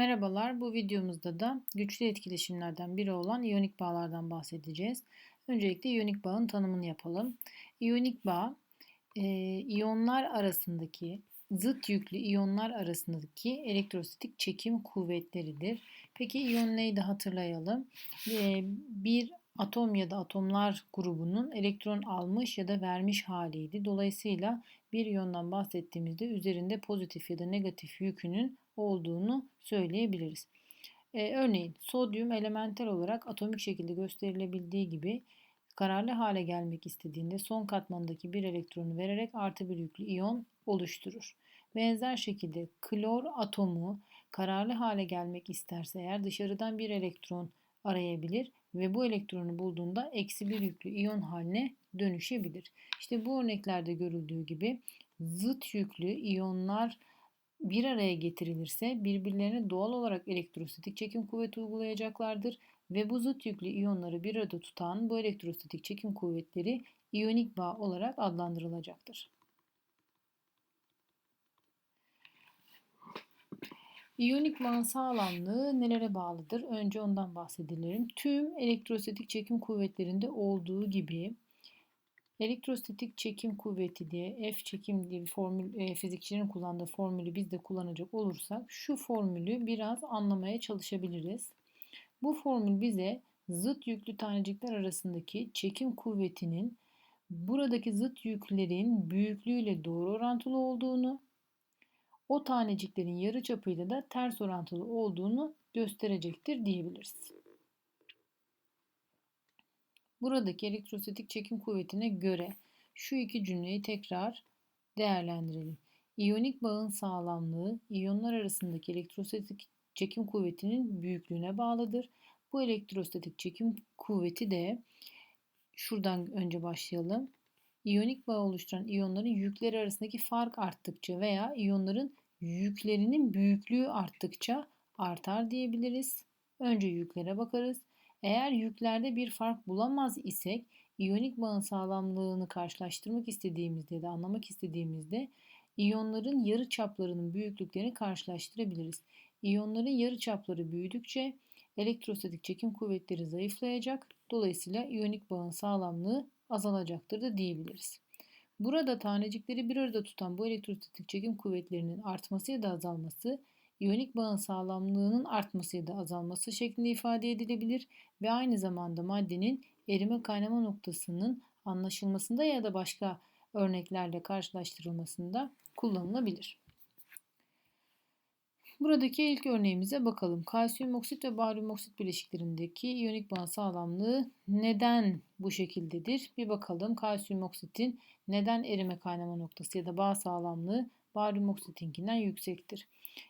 Merhabalar, bu videomuzda da güçlü etkileşimlerden biri olan iyonik bağlardan bahsedeceğiz. Öncelikle iyonik bağın tanımını yapalım. İyonik bağ, e, iyonlar arasındaki, zıt yüklü iyonlar arasındaki elektrostatik çekim kuvvetleridir. Peki iyon neydi hatırlayalım. E, bir atom ya da atomlar grubunun elektron almış ya da vermiş haliydi. Dolayısıyla bir iyondan bahsettiğimizde üzerinde pozitif ya da negatif yükünün olduğunu söyleyebiliriz. Ee, örneğin sodyum elementel olarak atomik şekilde gösterilebildiği gibi kararlı hale gelmek istediğinde son katmandaki bir elektronu vererek artı bir yüklü iyon oluşturur. Benzer şekilde klor atomu kararlı hale gelmek isterse eğer dışarıdan bir elektron arayabilir ve bu elektronu bulduğunda eksi bir yüklü iyon haline dönüşebilir. İşte bu örneklerde görüldüğü gibi zıt yüklü iyonlar bir araya getirilirse birbirlerine doğal olarak elektrostatik çekim kuvveti uygulayacaklardır ve bu zıt yüklü iyonları bir arada tutan bu elektrostatik çekim kuvvetleri iyonik bağ olarak adlandırılacaktır. İyonik bağın sağlamlığı nelere bağlıdır? Önce ondan bahsedelim. Tüm elektrostatik çekim kuvvetlerinde olduğu gibi Elektrostatik çekim kuvveti diye F çekim diye bir formül e, fizikçilerin kullandığı formülü biz de kullanacak olursak şu formülü biraz anlamaya çalışabiliriz. Bu formül bize zıt yüklü tanecikler arasındaki çekim kuvvetinin buradaki zıt yüklerin büyüklüğüyle doğru orantılı olduğunu, o taneciklerin yarıçapıyla da ters orantılı olduğunu gösterecektir diyebiliriz. Buradaki elektrostatik çekim kuvvetine göre şu iki cümleyi tekrar değerlendirelim. İyonik bağın sağlamlığı iyonlar arasındaki elektrostatik çekim kuvvetinin büyüklüğüne bağlıdır. Bu elektrostatik çekim kuvveti de şuradan önce başlayalım. İyonik bağ oluşturan iyonların yükleri arasındaki fark arttıkça veya iyonların yüklerinin büyüklüğü arttıkça artar diyebiliriz. Önce yüklere bakarız. Eğer yüklerde bir fark bulamaz isek iyonik bağın sağlamlığını karşılaştırmak istediğimizde da anlamak istediğimizde iyonların yarı çaplarının büyüklüklerini karşılaştırabiliriz. İyonların yarı çapları büyüdükçe elektrostatik çekim kuvvetleri zayıflayacak. Dolayısıyla iyonik bağın sağlamlığı azalacaktır da diyebiliriz. Burada tanecikleri bir arada tutan bu elektrostatik çekim kuvvetlerinin artması ya da azalması iyonik bağın sağlamlığının artması ya da azalması şeklinde ifade edilebilir ve aynı zamanda maddenin erime kaynama noktasının anlaşılmasında ya da başka örneklerle karşılaştırılmasında kullanılabilir. Buradaki ilk örneğimize bakalım. Kalsiyum oksit ve baryum oksit bileşiklerindeki iyonik bağ sağlamlığı neden bu şekildedir? Bir bakalım kalsiyum oksitin neden erime kaynama noktası ya da bağ sağlamlığı baryum oksitinkinden yüksektir.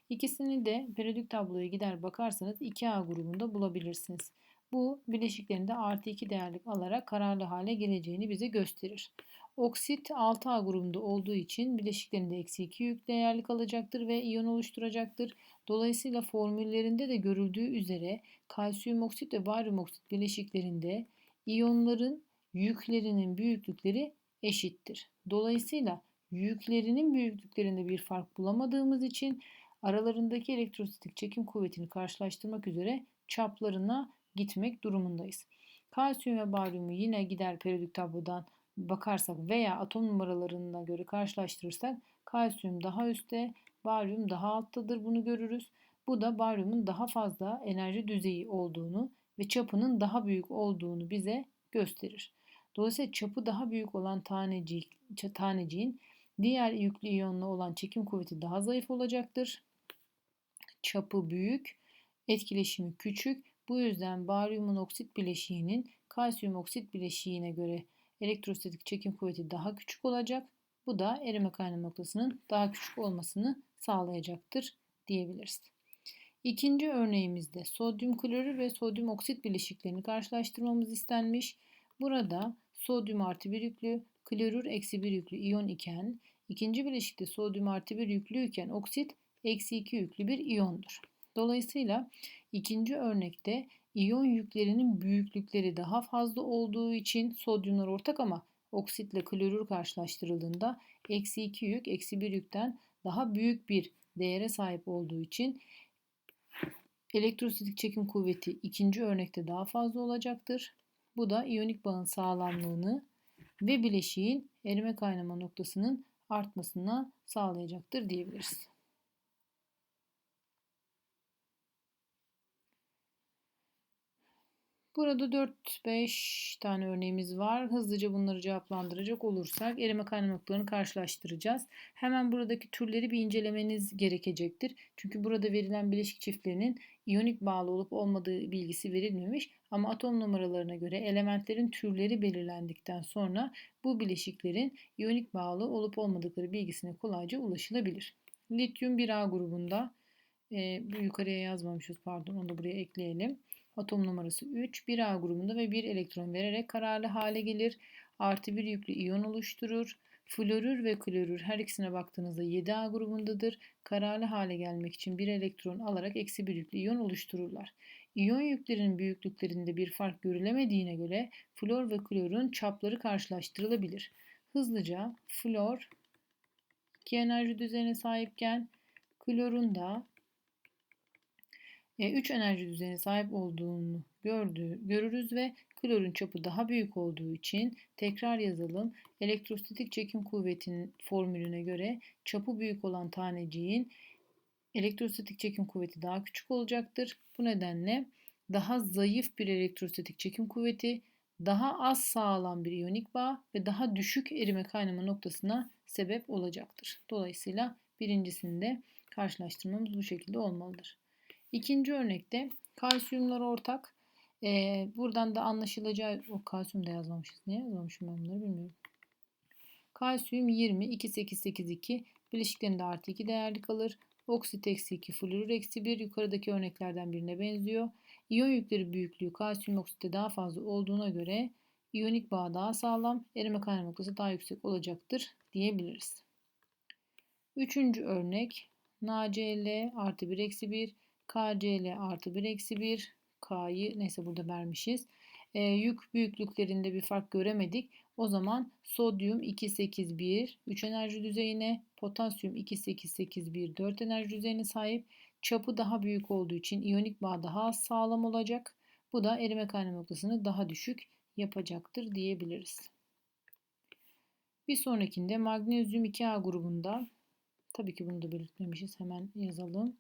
İkisini de periyodik tabloya gider bakarsanız 2A grubunda bulabilirsiniz. Bu bileşiklerinde artı 2 değerlik alarak kararlı hale geleceğini bize gösterir. Oksit 6A grubunda olduğu için bileşiklerinde eksi 2 yük değerlik alacaktır ve iyon oluşturacaktır. Dolayısıyla formüllerinde de görüldüğü üzere kalsiyum oksit ve baryum oksit bileşiklerinde iyonların yüklerinin büyüklükleri eşittir. Dolayısıyla yüklerinin büyüklüklerinde bir fark bulamadığımız için aralarındaki elektrostatik çekim kuvvetini karşılaştırmak üzere çaplarına gitmek durumundayız. Kalsiyum ve baryumu yine gider periyodik tablodan bakarsak veya atom numaralarına göre karşılaştırırsak kalsiyum daha üstte, baryum daha alttadır bunu görürüz. Bu da baryumun daha fazla enerji düzeyi olduğunu ve çapının daha büyük olduğunu bize gösterir. Dolayısıyla çapı daha büyük olan tanecik, taneciğin diğer yüklü iyonla olan çekim kuvveti daha zayıf olacaktır çapı büyük, etkileşimi küçük. Bu yüzden baryumun oksit bileşiğinin kalsiyum oksit bileşiğine göre elektrostatik çekim kuvveti daha küçük olacak. Bu da erime kaynama noktasının daha küçük olmasını sağlayacaktır diyebiliriz. İkinci örneğimizde sodyum klorür ve sodyum oksit bileşiklerini karşılaştırmamız istenmiş. Burada sodyum artı bir yüklü, klorür eksi bir yüklü iyon iken, ikinci bileşikte sodyum artı bir yüklüyken oksit eksi 2 yüklü bir iyondur. Dolayısıyla ikinci örnekte iyon yüklerinin büyüklükleri daha fazla olduğu için sodyumlar ortak ama oksitle klorür karşılaştırıldığında eksi 2 yük eksi 1 yükten daha büyük bir değere sahip olduğu için Elektrostatik çekim kuvveti ikinci örnekte daha fazla olacaktır. Bu da iyonik bağın sağlamlığını ve bileşiğin erime kaynama noktasının artmasına sağlayacaktır diyebiliriz. Burada 4-5 tane örneğimiz var. Hızlıca bunları cevaplandıracak olursak erime kaynama noktalarını karşılaştıracağız. Hemen buradaki türleri bir incelemeniz gerekecektir. Çünkü burada verilen bileşik çiftlerinin iyonik bağlı olup olmadığı bilgisi verilmemiş ama atom numaralarına göre elementlerin türleri belirlendikten sonra bu bileşiklerin iyonik bağlı olup olmadıkları bilgisine kolayca ulaşılabilir. Lityum 1A grubunda e, bu yukarıya yazmamışız pardon onu da buraya ekleyelim. Atom numarası 3 1A grubunda ve 1 elektron vererek kararlı hale gelir. Artı bir yüklü iyon oluşturur. Florür ve klorür her ikisine baktığınızda 7A grubundadır. Kararlı hale gelmek için bir elektron alarak eksi bir yüklü iyon oluştururlar. İyon yüklerinin büyüklüklerinde bir fark görülemediğine göre flor ve klorun çapları karşılaştırılabilir. Hızlıca flor 2 enerji düzeyine sahipken klorun da 3 enerji düzeyine sahip olduğunu gördüğü, görürüz ve klorun çapı daha büyük olduğu için tekrar yazalım. Elektrostatik çekim kuvvetinin formülüne göre çapı büyük olan taneciğin elektrostatik çekim kuvveti daha küçük olacaktır. Bu nedenle daha zayıf bir elektrostatik çekim kuvveti, daha az sağlam bir iyonik bağ ve daha düşük erime kaynama noktasına sebep olacaktır. Dolayısıyla birincisinde karşılaştırmamız bu şekilde olmalıdır. İkinci örnekte kalsiyumlar ortak. Ee, buradan da anlaşılacağı o kalsiyum da yazmamışız. Niye yazmamışım ben bunları bilmiyorum. Kalsiyum 20, 2, 8, 8, 2. Bileşiklerinde artı 2 değerli kalır. Oksit eksi 2, florür eksi 1 yukarıdaki örneklerden birine benziyor. İyon yükleri büyüklüğü kalsiyum oksitte daha fazla olduğuna göre iyonik bağ daha sağlam, erime kaynama noktası daha yüksek olacaktır diyebiliriz. Üçüncü örnek NaCl artı 1 eksi 1 KCl artı 1 eksi 1 K'yı neyse burada vermişiz. E, yük büyüklüklerinde bir fark göremedik. O zaman sodyum 281 3 enerji düzeyine, potasyum 2881 4 enerji düzeyine sahip. Çapı daha büyük olduğu için iyonik bağ daha az sağlam olacak. Bu da erime kaynama noktasını daha düşük yapacaktır diyebiliriz. Bir sonrakinde magnezyum 2A grubunda tabii ki bunu da belirtmemişiz. Hemen yazalım.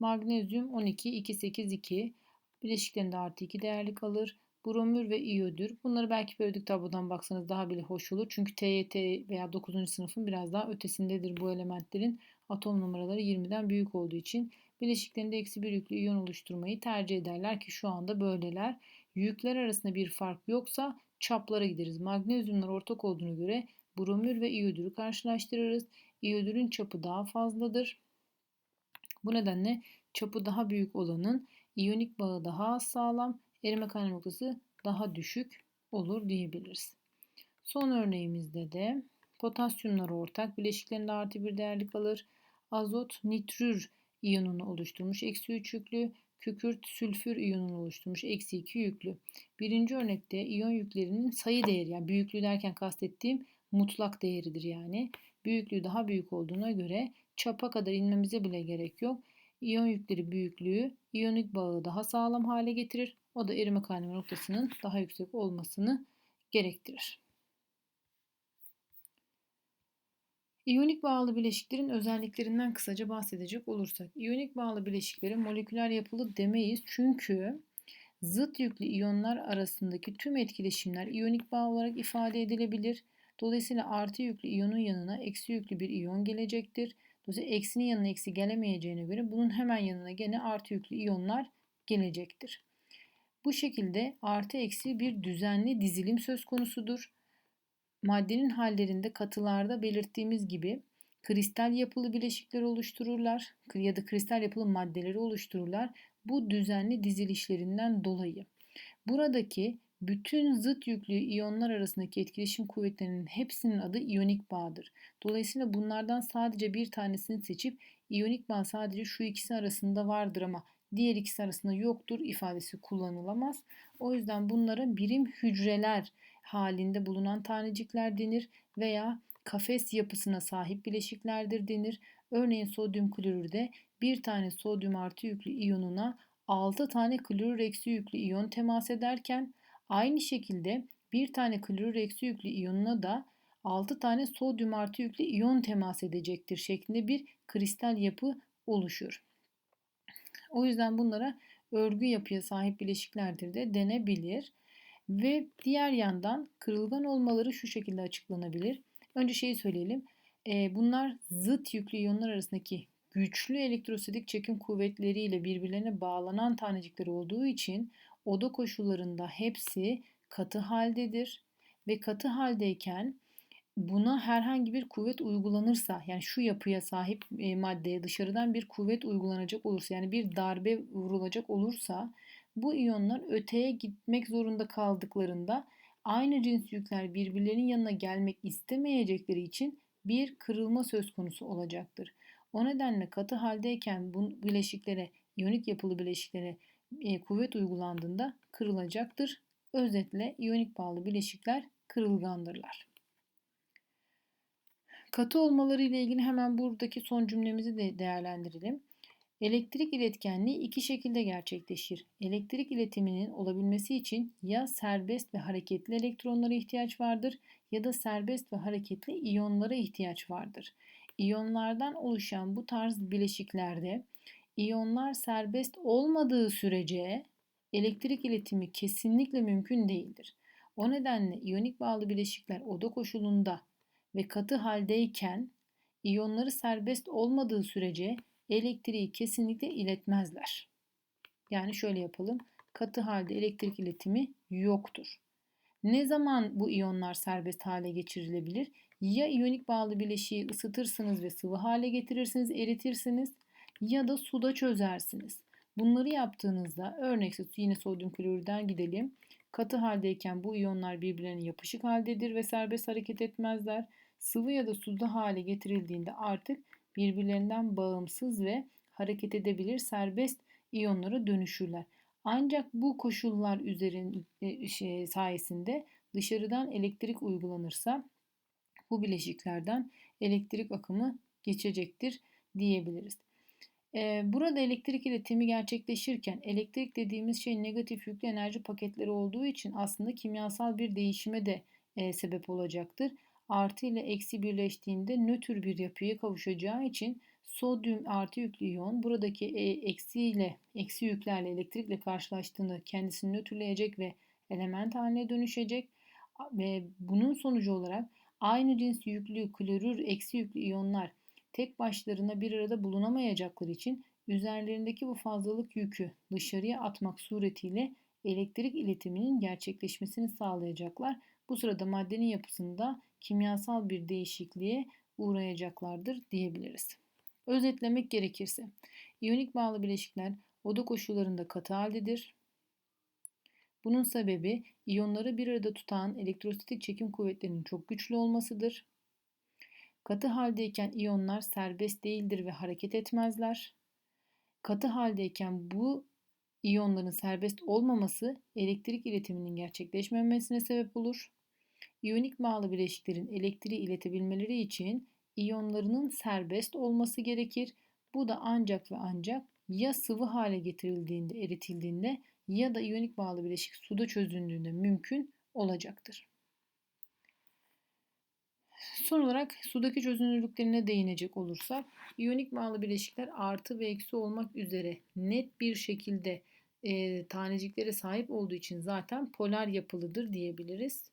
Magnezyum 12, 2, 8, 2. Bileşiklerinde artı 2 değerli kalır. Bromür ve iyodür. Bunları belki periyodik tablodan baksanız daha bile hoş olur. Çünkü TYT veya 9. sınıfın biraz daha ötesindedir bu elementlerin. Atom numaraları 20'den büyük olduğu için bileşiklerinde eksi bir yüklü iyon oluşturmayı tercih ederler ki şu anda böyleler. Yükler arasında bir fark yoksa çaplara gideriz. Magnezyumlar ortak olduğunu göre bromür ve iyodürü karşılaştırırız. İyodürün çapı daha fazladır. Bu nedenle çapı daha büyük olanın iyonik bağı daha sağlam, erime noktası daha düşük olur diyebiliriz. Son örneğimizde de potasyumlar ortak bileşiklerinde artı bir değerli kalır. Azot nitrür iyonunu oluşturmuş eksi 3 yüklü, kükürt sülfür iyonunu oluşturmuş eksi 2 yüklü. Birinci örnekte iyon yüklerinin sayı değeri yani büyüklüğü derken kastettiğim mutlak değeridir yani. Büyüklüğü daha büyük olduğuna göre çapa kadar inmemize bile gerek yok. İyon yükleri büyüklüğü iyonik bağı daha sağlam hale getirir. O da erime kaynama noktasının daha yüksek olmasını gerektirir. İyonik bağlı bileşiklerin özelliklerinden kısaca bahsedecek olursak, iyonik bağlı bileşiklere moleküler yapılı demeyiz çünkü zıt yüklü iyonlar arasındaki tüm etkileşimler iyonik bağ olarak ifade edilebilir. Dolayısıyla artı yüklü iyonun yanına eksi yüklü bir iyon gelecektir. Dolayısıyla eksinin yanına eksi gelemeyeceğine göre bunun hemen yanına gene artı yüklü iyonlar gelecektir. Bu şekilde artı eksi bir düzenli dizilim söz konusudur. Maddenin hallerinde katılarda belirttiğimiz gibi kristal yapılı bileşikler oluştururlar ya da kristal yapılı maddeleri oluştururlar. Bu düzenli dizilişlerinden dolayı. Buradaki bütün zıt yüklü iyonlar arasındaki etkileşim kuvvetlerinin hepsinin adı iyonik bağdır. Dolayısıyla bunlardan sadece bir tanesini seçip iyonik bağ sadece şu ikisi arasında vardır ama diğer ikisi arasında yoktur ifadesi kullanılamaz. O yüzden bunlara birim hücreler halinde bulunan tanecikler denir veya kafes yapısına sahip bileşiklerdir denir. Örneğin sodyum klorürde bir tane sodyum artı yüklü iyonuna 6 tane klorür eksi yüklü iyon temas ederken aynı şekilde bir tane klorür eksi yüklü iyonuna da 6 tane sodyum artı yüklü iyon temas edecektir şeklinde bir kristal yapı oluşur. O yüzden bunlara örgü yapıya sahip bileşiklerdir de denebilir. Ve diğer yandan kırılgan olmaları şu şekilde açıklanabilir. Önce şeyi söyleyelim. Bunlar zıt yüklü iyonlar arasındaki güçlü elektrostatik çekim kuvvetleriyle birbirlerine bağlanan tanecikler olduğu için oda koşullarında hepsi katı haldedir ve katı haldeyken buna herhangi bir kuvvet uygulanırsa yani şu yapıya sahip e, maddeye dışarıdan bir kuvvet uygulanacak olursa yani bir darbe vurulacak olursa bu iyonlar öteye gitmek zorunda kaldıklarında aynı cins yükler birbirlerinin yanına gelmek istemeyecekleri için bir kırılma söz konusu olacaktır. O nedenle katı haldeyken bu bileşiklere, iyonik yapılı bileşiklere e, kuvvet uygulandığında kırılacaktır. Özetle iyonik bağlı bileşikler kırılgandırlar. Katı olmaları ile ilgili hemen buradaki son cümlemizi de değerlendirelim. Elektrik iletkenliği iki şekilde gerçekleşir. Elektrik iletiminin olabilmesi için ya serbest ve hareketli elektronlara ihtiyaç vardır ya da serbest ve hareketli iyonlara ihtiyaç vardır. İyonlardan oluşan bu tarz bileşiklerde iyonlar serbest olmadığı sürece elektrik iletimi kesinlikle mümkün değildir. O nedenle iyonik bağlı bileşikler oda koşulunda ve katı haldeyken iyonları serbest olmadığı sürece elektriği kesinlikle iletmezler. Yani şöyle yapalım. Katı halde elektrik iletimi yoktur. Ne zaman bu iyonlar serbest hale geçirilebilir? Ya iyonik bağlı bileşiği ısıtırsınız ve sıvı hale getirirsiniz, eritirsiniz ya da suda çözersiniz. Bunları yaptığınızda örnek yine sodyum klorürden gidelim. Katı haldeyken bu iyonlar birbirlerine yapışık haldedir ve serbest hareket etmezler. Sıvı ya da suda hale getirildiğinde artık birbirlerinden bağımsız ve hareket edebilir serbest iyonlara dönüşürler. Ancak bu koşullar üzerin e, şey, sayesinde dışarıdan elektrik uygulanırsa bu bileşiklerden elektrik akımı geçecektir diyebiliriz. Burada elektrik iletimi gerçekleşirken elektrik dediğimiz şey negatif yüklü enerji paketleri olduğu için aslında kimyasal bir değişime de sebep olacaktır. Artı ile eksi birleştiğinde nötr bir yapıya kavuşacağı için sodyum artı yüklü iyon buradaki e, eksi ile eksi yüklerle elektrikle karşılaştığında kendisini nötrleyecek ve element haline dönüşecek. Ve bunun sonucu olarak aynı cins yüklü klorür eksi yüklü iyonlar tek başlarına bir arada bulunamayacakları için üzerlerindeki bu fazlalık yükü dışarıya atmak suretiyle elektrik iletiminin gerçekleşmesini sağlayacaklar. Bu sırada maddenin yapısında kimyasal bir değişikliğe uğrayacaklardır diyebiliriz. Özetlemek gerekirse, iyonik bağlı bileşikler oda koşullarında katı haldedir. Bunun sebebi iyonları bir arada tutan elektrostatik çekim kuvvetlerinin çok güçlü olmasıdır. Katı haldeyken iyonlar serbest değildir ve hareket etmezler. Katı haldeyken bu iyonların serbest olmaması elektrik iletiminin gerçekleşmemesine sebep olur. İyonik bağlı bileşiklerin elektriği iletebilmeleri için iyonlarının serbest olması gerekir. Bu da ancak ve ancak ya sıvı hale getirildiğinde, eritildiğinde ya da iyonik bağlı bileşik suda çözüldüğünde mümkün olacaktır. Son olarak sudaki çözünürlüklerine değinecek olursak, iyonik bağlı bileşikler artı ve eksi olmak üzere net bir şekilde e, taneciklere sahip olduğu için zaten polar yapılıdır diyebiliriz.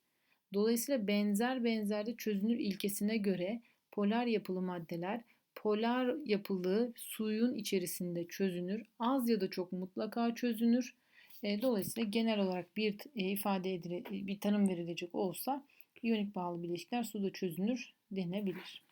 Dolayısıyla benzer benzerde çözünür ilkesine göre polar yapılı maddeler polar yapılı suyun içerisinde çözünür. Az ya da çok mutlaka çözünür. E, dolayısıyla genel olarak bir e, ifade edile, bir tanım verilecek olsa iyonik bağlı bileşikler suda çözünür denebilir.